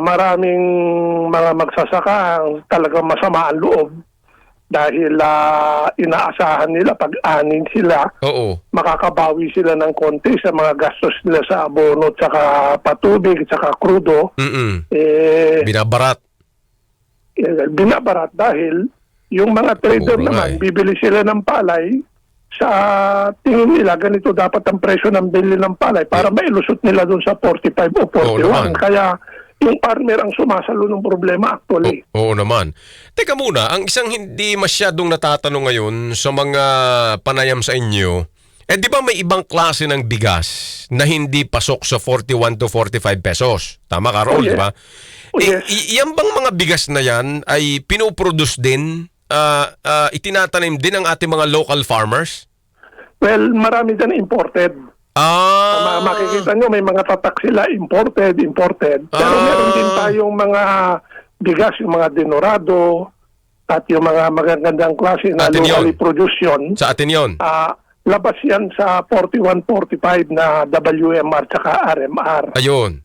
maraming mga magsasaka ang talagang masama ang loob dahil ah, inaasahan nila pag anin sila Oo. makakabawi sila ng konti sa mga gastos nila sa abono tsaka patubig tsaka krudo Mm-mm. eh Binabarat. eh, binabarat dahil yung mga trader Mura nga naman eh. bibili sila ng palay sa tingin nila ganito dapat ang presyo ng bili ng palay para mailusot nila doon sa 45 o 41 Oo naman. kaya yung farmer ang sumasalo ng problema actually Oo naman. Teka muna, ang isang hindi masyadong natatanong ngayon sa mga panayam sa inyo, eh di ba may ibang klase ng bigas na hindi pasok sa 41 to 45 pesos? Tama ka, Rol, Oh, yes. di ba? Oh, Eh, yes. i- yan bang mga bigas na yan ay pinuproduce din, ah, ah, itinatanim din ng ating mga local farmers? well marami dyan imported Ah, Ma- makikita nyo may mga tatak sila imported imported pero Ah. meron din tayong mga bigas yung mga denorado at yung mga magagandang klase na Atin yun. locally produced yun sa atin yon. Ah, labas yan sa 41-45 na WMR tsaka RMR. Ayun.